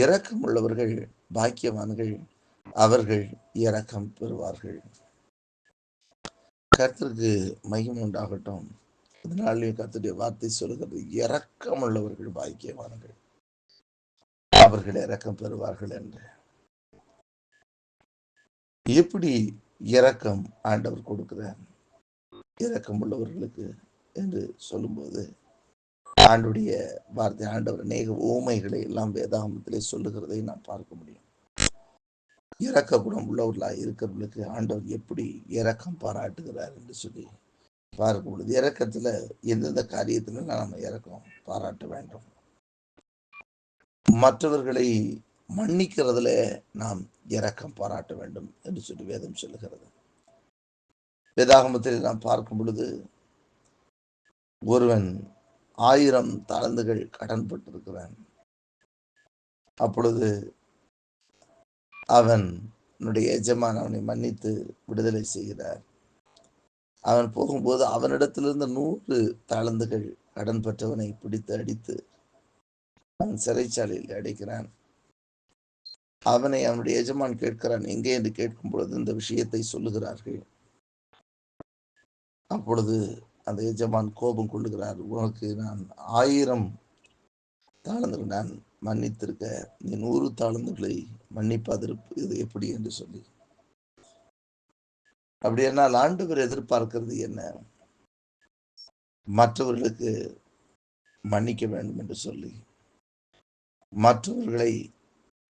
இரக்கம் உள்ளவர்கள் பாக்கியவான்கள் அவர்கள் இரக்கம் பெறுவார்கள். கர்த்தருக்கு மகிமை உண்டாகட்டும். இதனாலேயும் கர்த்தருடைய வார்த்தை சொல்கிறது இரக்கம் உள்ளவர்கள் பாக்கியவான்கள் அவர்கள் இரக்கம் பெறுவார்கள் என்று. எப்படி இரக்கம் ஆண்டவர் கொடுக்கிறார்? இரக்கம் உள்ளவர்களுக்கு என்று சொல்லும்போது ஆண்டுடைய வார்த்தை ஆண்டவர் அநேக ஊமைகளை எல்லாம் வேதாகமத்திலே சொல்லுகிறதை நாம் பார்க்க முடியும். இறக்க குணம் உள்ளவர்களாக இருக்கிறவர்களுக்கு ஆண்டவர் எப்படி இறக்கம் பாராட்டுகிறார் என்று சொல்லி பார்க்க பொழுது இறக்கத்தில் எந்தெந்த காரியத்துல நாம் இறக்கம் பாராட்ட வேண்டும். மற்றவர்களை மன்னிக்கிறதுல நாம் இறக்கம் பாராட்ட வேண்டும் என்று சொல்லி வேதம் சொல்லுகிறது. வேதாகமத்தில் நாம் பார்க்கும் பொழுது ஒருவன் ஆயிரம் தாழ்ந்துகள் கடன் பட்டிருக்கிறான். அப்பொழுது அவனுடைய எஜமான் அவனை மன்னித்து விடுதலை செய்கிறார். அவன் போகும்போது அவனிடத்திலிருந்து நூறு தாழ்ந்துகள் கடன் பெற்றவனை பிடித்து அடித்து அவன் சிறைச்சாலையில் அடைக்கிறான். அவனை அவனுடைய எஜமான் கேட்கிறான் எங்கே? என்று கேட்கும் பொழுது இந்த விஷயத்தை சொல்லுகிறார்கள். அப்பொழுது அந்த எஜமான் கோபம் கொள்ளுகிறார் உனக்கு நான் ஆயிரம் தாளந்துகள் நான் மன்னித்திருக்க. நீ நூறு தாளந்துகளை மன்னிப்பாதிருப்பு இது எப்படி என்று சொல்லி. அப்படி என்னால் ஆண்டவர் எதிர்பார்க்கிறது என்ன? மற்றவர்களுக்கு மன்னிக்க வேண்டும் என்று சொல்லி. மற்றவர்களை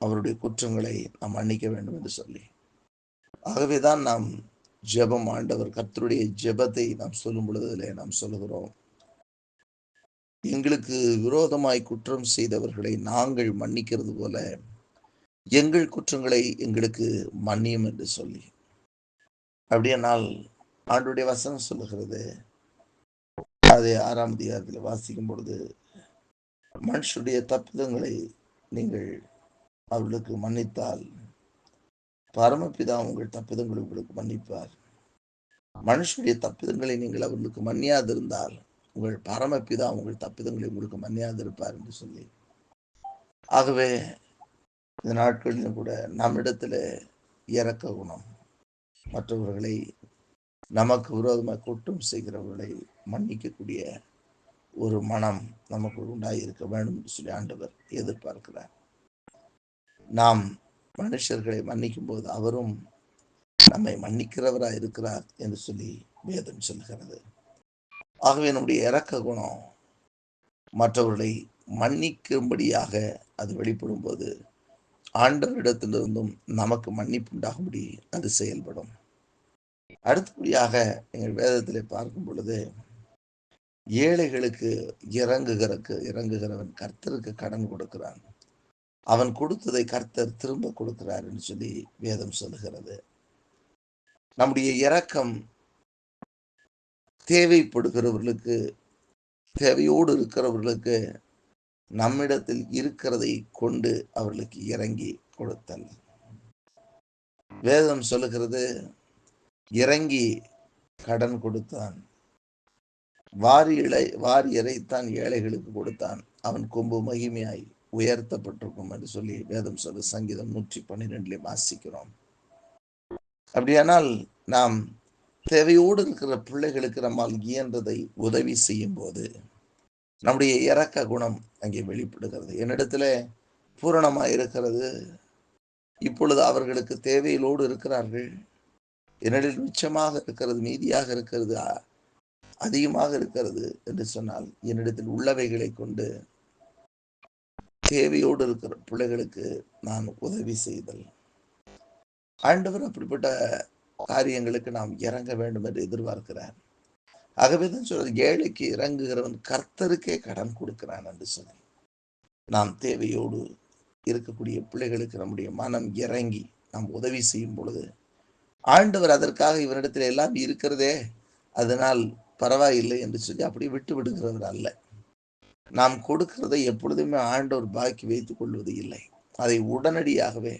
அவருடைய குற்றங்களை நாம் மன்னிக்க வேண்டும் என்று சொல்லி. ஆகவேதான் நாம் ஜெபம் ஆண்டவர் கர்த்தருடைய ஜெபத்தை நாம் சொல்லும் பொழுதுல நாம் சொல்லுகிறோம். எங்களுக்கு விரோதமாய் குற்றம் செய்தவர்களை நாங்கள் மன்னிக்கிறது போல எங்கள் குற்றங்களை எங்களுக்கு மன்னியும் என்று சொல்லி. அப்படியானால் ஆண்டுடைய வசனம் சொல்லுகிறது. அதை ஆறாம் அதிகாரத்தில் வாசிக்கும் பொழுது மனுஷருடைய தப்பிதங்களை நீங்கள் அவர்களுக்கு மன்னித்தால் பரமபிதா உங்கள் தப்பிதங்களை உங்களுக்கு மன்னிப்பார். மனுஷனுடைய தப்பிதங்களை நீங்கள் அவர்களுக்கு மன்னியாதிருந்தால் உங்கள் பரமபிதா உங்கள் தப்பிதங்களை உங்களுக்கு மன்னியாதிருப்பார் என்று சொல்லி. ஆகவே இந்த நாட்களிலும் கூட நம்மிடத்தில் இறக்க குணம். மற்றவர்களை நமக்கு விரோதமாக குற்றம் செய்கிறவர்களை மன்னிக்கக்கூடிய ஒரு மனம் நமக்கு உண்டாயிருக்க வேண்டும் என்று சொல்லி ஆண்டவர் எதிர்பார்க்கிறார். நாம் மனுஷர்களை மன்னிக்கும் போது அவரும் நம்மை மன்னிக்கிறவரா இருக்கிறார் என்று சொல்லி வேதம் சொல்கிறது ஆகவே நம்முடைய இறக்க குணம் மற்றவர்களை மன்னிக்கும்படியாக அது வெளிப்படும் போது ஆண்டவரிடத்திலிருந்தும் நமக்கு மன்னிப்பு உண்டாகும்படி அது செயல்படும். அடுத்தபடியாக எங்கள் வேதத்தில் பார்க்கும் பொழுது ஏழைகளுக்கு இறங்குகிறக்கு இறங்குகிறவன் கர்த்தருக்கு கடன் கொடுக்கிறான். அவன் கொடுத்ததை கர்த்தர் திரும்ப கொடுக்கிறார் என்று சொல்லி வேதம் சொல்லுகிறது. நம்முடைய இரக்கம் தேவைப்படுகிறவர்களுக்கு தேவையோடு இருக்கிறவர்களுக்கு நம்மிடத்தில் இருக்கிறதை கொண்டு அவர்களுக்கு இறங்கி கொடுத்தல். வேதம் சொல்லுகிறது இறங்கி கடன் கொடுத்தான். வாரி இலை வாரி இறைத்தான் ஏழைகளுக்கு கொடுத்தான். அவன் கொம்பு மகிமையாய் உயர்த்தப்பட்டிருக்கும் என்று சொல்லி வேதம் சொல்ல சங்கீதம் நூற்றி பன்னிரெண்டுல வாசிக்கிறோம். அப்படியானால் நாம் தேவையோடு இருக்கிற பிள்ளைகளுக்கு நம்மால் இயன்றதை உதவி செய்யும் போது நம்முடைய இறக்க குணம் அங்கே வெளிப்படுகிறது. என்னிடத்துல பூரணமாக இருக்கிறது. இப்பொழுது அவர்களுக்கு தேவையிலோடு இருக்கிறார்கள். என்னிடம் மிச்சமாக இருக்கிறது மீதியாக இருக்கிறது அதிகமாக இருக்கிறது என்று சொன்னால் என்னிடத்தில் உள்ளவைகளை கொண்டு தேவையோடு இருக்கிற பிள்ளைகளுக்கு நான் உதவி செய்தல். ஆண்டவர் அப்படிப்பட்ட காரியங்களுக்கு நாம் இறங்க வேண்டும் என்று எதிர்பார்க்கிறார். ஆகவே தான் சொல்றது ஏழைக்கு இறங்குகிறவன் கர்த்தருக்கே கடன் கொடுக்கிறான் என்று சொல்லி நாம் தேவையோடு இருக்கக்கூடிய பிள்ளைகளுக்கு நம்முடைய மனம் இறங்கி நாம் உதவி செய்யும் பொழுது ஆண்டவர் அதற்காக இவனிடத்தில் எல்லாம் இருக்கிறதே அதனால் பரவாயில்லை என்று சொல்லி அப்படி விட்டு விடுகிறவர் அல்ல. நாம் கொடுக்கிறதை எப்பொழுதுமே ஆண்டவர் பாக்கி வைத்துக் கொள்வது இல்லை. அதை உடனடியாகவே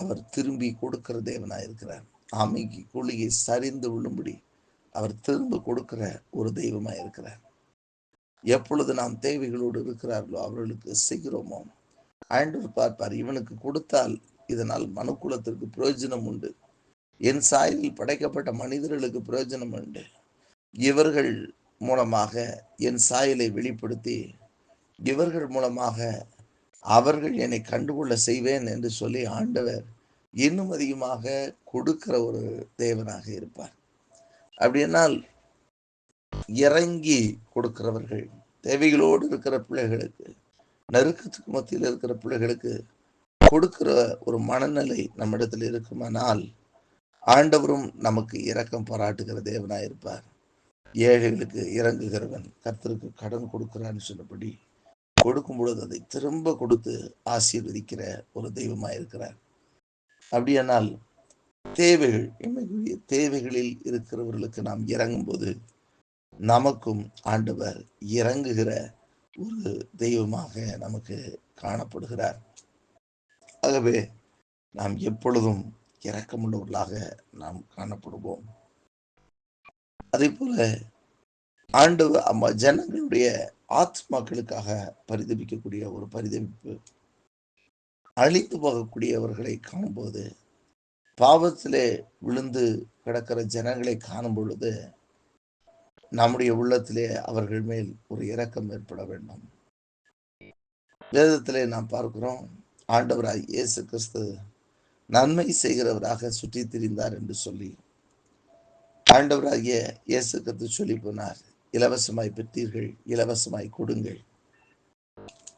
அவர் திரும்பி கொடுக்கிற தேவனாக இருக்கிறார். ஆமைக்கு குழியை சரிந்து விழும்படி அவர் திரும்ப கொடுக்கிற ஒரு தெய்வமாக இருக்கிறார். எப்பொழுது நாம் தேவைகளோடு இருக்கிறார்களோ அவர்களுக்கு செய்கிறோமோ ஆண்டவர் பார்ப்பார் இவனுக்கு கொடுத்தால் இதனால் மனுக்குலத்திற்கு பிரயோஜனம் உண்டு. என் சாயலில் படைக்கப்பட்ட மனிதர்களுக்கு பிரயோஜனம் உண்டு. இவர்கள் மூலமாக என் சாயலை வெளிப்படுத்தி இவர்கள் மூலமாக அவர்கள் என்னை கண்டுகொள்ள செய்வேன் என்று சொல்லி ஆண்டவர் இன்னும் அதிகமாக கொடுக்கிற ஒரு தேவனாக இருப்பார். அப்படின்னால் இறங்கி கொடுக்கிறவர்கள் தேவைகளோடு இருக்கிற பிள்ளைகளுக்கு நெருக்கத்துக்கு மத்தியில் இருக்கிற பிள்ளைகளுக்கு கொடுக்கிற ஒரு மனநிலை நம்மிடத்தில் இருக்குமானால் ஆண்டவரும் நமக்கு இரக்கம் பாராட்டுகிற தேவனாக இருப்பார் ஏழைகளுக்கு இறங்குகிறவன் கர்த்தருக்கு கடன் கொடுக்கிறான்னு சொன்னபடி கொடுக்கும் பொழுது அதை திரும்ப கொடுத்து ஆசீர்வதிக்கிற ஒரு தெய்வமாக இருக்கிறார். அப்படியானால் தேவைகள் எம்மைக்குரிய தேவைகளில் இருக்கிறவர்களுக்கு நாம் இறங்கும்போது நமக்கும் ஆண்டவர் இறங்குகிற ஒரு தெய்வமாக நமக்கு காணப்படுகிறார். ஆகவே நாம் எப்பொழுதும் இறக்கமுள்ளவர்களாக நாம் காணப்படுவோம். அதே போல ஆண்டவர் அம்மா ஜனங்களுடைய ஆத்மாக்களுக்காக பரிதபிக்கக்கூடிய ஒரு பரிதவிப்பு அழித்து போகக்கூடியவர்களை காணும்போது பாவத்திலே விழுந்து கிடக்கிற ஜனங்களை காணும் பொழுது நம்முடைய உள்ளத்திலே அவர்கள் மேல் ஒரு இரக்கம் ஏற்பட வேண்டும். வேதத்திலே நாம் பார்க்கிறோம் ஆண்டவராய் இயேசு கிறிஸ்து நன்மை செய்கிறவராக சுற்றி திரிந்தார் என்று சொல்லி ஆண்டவராகிய இயேசு கத்து சொல்லி போனார். இலவசமாய் பெற்றீர்கள் இலவசமாய் கொடுங்கள்.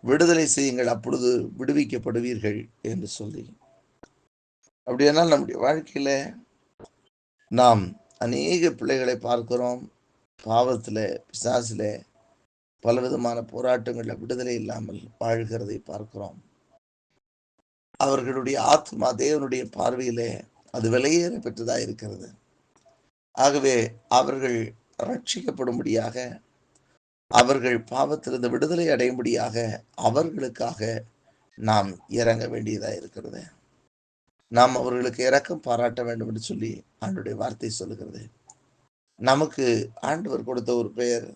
விடுதலை செய்யுங்கள் அப்பொழுது விடுவிக்கப்படுவீர்கள் என்று சொல்லி. அப்படியானால் நம்முடைய வாழ்க்கையில நாம் அநேக பிள்ளைகளை பார்க்கிறோம். பாவத்தில் பிசாசில பலவிதமான போராட்டங்களில் விடுதலை இல்லாமல் வாழ்கிறதை பார்க்கிறோம். அவர்களுடைய ஆத்மா தேவனுடைய பார்வையிலே அது விலையேற பெற்றதாக இருக்கிறது ஆகவே அவர்கள் ரட்சிக்கப்படும்படியாக அவர்கள் பாவத்திலிருந்து விடுதலை அடையும்படியாக அவர்களுக்காக நாம் இறங்க வேண்டியதாக இருக்கிறது. நாம் அவர்களுக்கு இரக்கம் பாராட்ட வேண்டும் என்று சொல்லி ஆண்டுடைய வார்த்தை சொல்லுகிறது. நமக்கு ஆண்டவர் கொடுத்த ஒரு பெயர்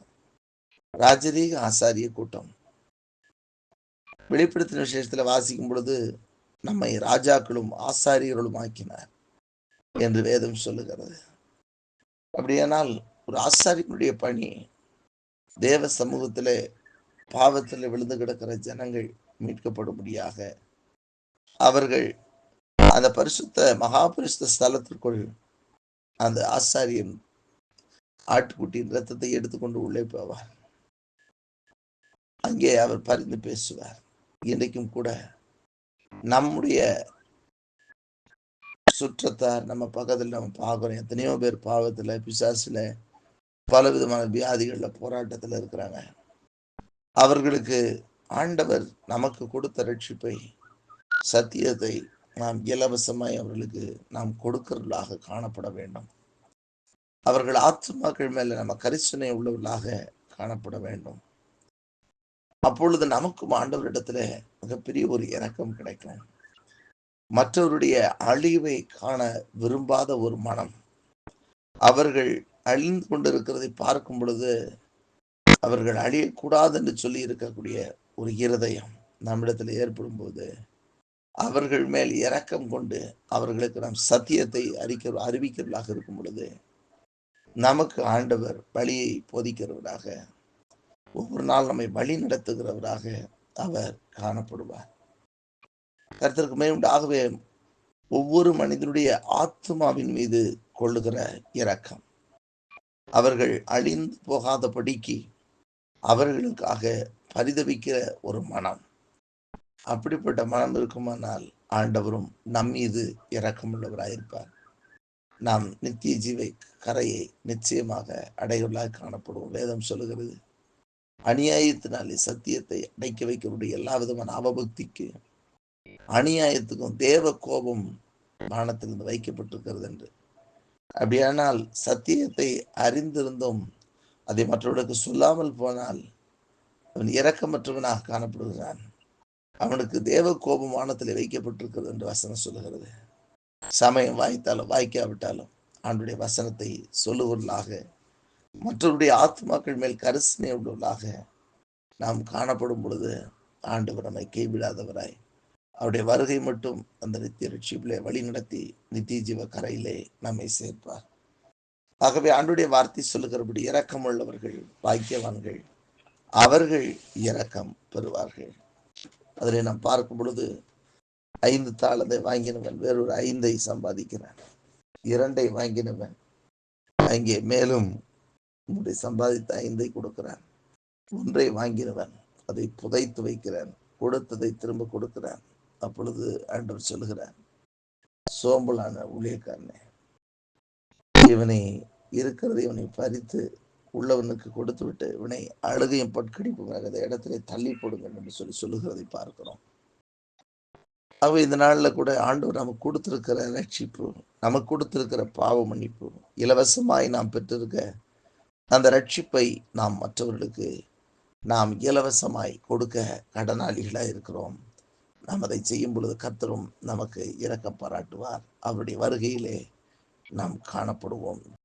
ராஜரீக ஆசாரிய கூட்டம். வெளிப்படுத்தின விசேஷத்தில் வாசிக்கும் பொழுது நம்மை ராஜாக்களும் ஆசாரியர்களும் ஆக்கினார் என்று வேதம் சொல்லுகிறது. அப்படியானால் ஒரு ஆசாரியனுடைய பணி தேவ சமூகத்திலே பாவத்தில் விழுந்து கிடக்கிற ஜனங்கள் மீட்கப்படும்படியாக அவர்கள் அந்த பரிசுத்த மகாபரிசுத்த ஸ்தலத்திற்குள் அந்த ஆசாரியன் ஆட்டுக்குட்டியின் ரத்தத்தை எடுத்துக்கொண்டு உள்ளே போவார். அங்கே அவர் பரிந்து பேசுவார். இன்றைக்கும் கூட நம்முடைய சுற்றத்தார் நம்ம பக்கத்தில் நம்ம பார்க்குறோம். எத்தனையோ பேர் பாவத்தில் பிசாசில் பல விதமான வியாதிகளில் போராட்டத்தில் இருக்கிறாங்க. அவர்களுக்கு ஆண்டவர் நமக்கு கொடுத்த ரட்சிப்பை சத்தியத்தை நாம் இலவசமாய் அவர்களுக்கு நாம் கொடுக்கிறவர்களாக காணப்பட வேண்டும். அவர்கள் ஆத்மாக்கள் மேல நம்ம கரிசனை உள்ளவர்களாக காணப்பட வேண்டும். அப்பொழுது நமக்கும் ஆண்டவரிடத்துல மிகப்பெரிய ஒரு இரக்கம் கிடைக்கும். மற்றவருடைய அழிவை காண விரும்பாத ஒரு மனம். அவர்கள் அழிந்து கொண்டிருக்கிறதை பார்க்கும் பொழுது அவர்கள் அழியக்கூடாது என்று சொல்லி இருக்கக்கூடிய ஒரு இருதயம் நம்மிடத்தில் ஏற்படும் போது அவர்கள் மேல் இரக்கம் கொண்டு அவர்களுக்கு நாம் சத்தியத்தை அறிக்க அறிவிக்கிறவர்களாக இருக்கும் பொழுது நமக்கு ஆண்டவர் வழியை போதிக்கிறவராக ஒவ்வொரு நாள் நம்மை வழி நடத்துகிறவராக அவர் காணப்படுவார். கருத்திற்கு மேலுண்டாகவே ஒவ்வொரு மனிதனுடைய ஆத்மாவின் மீது கொள்ளுகிற இரக்கம். அவர்கள் அழிந்து போகாதபடிக்கு அவர்களுக்காக பரிதவிக்கிற ஒரு மனம். அப்படிப்பட்ட மனம் இருக்குமானால் ஆண்டவரும் நம் மீது இரக்கமுள்ளவராயிருப்பார் நாம் நித்திய ஜீவை கரையை நிச்சயமாக அடையுள்ளாக காணப்படுவோம். வேதம் சொல்லுகிறது அநியாயத்தினாலே சத்தியத்தை அடைக்க வைக்கக்கூடிய எல்லா விதமான அவபக்திக்கு அநியாயத்துக்கும் தேவ கோபம் வானத்திலிருந்து வைக்கப்பட்டிருக்கிறது என்று. அப்படியானால் சத்தியத்தை அறிந்திருந்தும் அதை மற்றவர்களுக்கு சொல்லாமல் போனால் அவன் இரக்கமற்றவனாக காணப்படுகிறான். அவனுக்கு தேவ கோபம் வானத்தில் வைக்கப்பட்டிருக்கிறது என்று வசனம் சொல்லுகிறது. சமயம் வாய்த்தாலும் வாய்க்காவிட்டாலும் ஆண்டுடைய வசனத்தை சொல்லுவர்களாக மற்றவருடைய ஆத்மாக்கள் மேல் கரிசனை உள்ளவர்களாக நாம் காணப்படும் பொழுது ஆண்டவர் நம்மை கைவிடாதவராய் அவருடைய வருகை மட்டும் அந்த நித்திய ரட்சிப்பிலே வழி நடத்தி நித்திய ஜீவ கரையிலே நம்மை சேர்ப்பார். ஆகவே ஆண்டுடைய வார்த்தை சொல்லுகிறபடி இரக்கம் உள்ளவர்கள் பாக்கியவான்கள் அவர்கள் இரக்கம் பெறுவார்கள். அதில் நாம் பார்க்கும் பொழுது ஐந்து தாளத்தை வாங்கினவன் வேறொரு ஐந்தை சம்பாதிக்கிறான். இரண்டை வாங்கினவன் அங்கே மேலும் உன்னுடைய சம்பாதித்த ஐந்தை கொடுக்கிறான். ஒன்றை வாங்கினவன் அதை புதைத்து வைக்கிறான் கொடுத்ததை திரும்ப கொடுக்கிறான். அப்பொழுது ஆண்டவர் சொல்கிறார் சோம்பலான ஊழியக்காரனே இவனை இருக்கிறது இவனை பறித்து உள்ளவனுக்கு கொடுத்து விட்டு இவனை அழுகையும் பட்கடிப்புமாக அந்த இடத்துல தள்ளி போடுங்க என்று சொல்லி சொல்லுகிறதை பார்க்கிறோம். அவ இந்த நாளில் கூட ஆண்டவர் நமக்கு கொடுத்திருக்கிற ரட்சிப்பு நமக்கு கொடுத்திருக்கிற பாவ மன்னிப்பு இலவசமாய் நாம் பெற்றிருக்க அந்த ரட்சிப்பை நாம் மற்றவர்களுக்கு நாம் இலவசமாய் கொடுக்க கடனாளிகளாக இருக்கிறோம். நாம் அதை செய்யும் பொழுது கர்த்தரும் நமக்கு இறக்க பாராட்டுவார். அவருடைய வருகையிலே நாம் காணப்படுவோம்.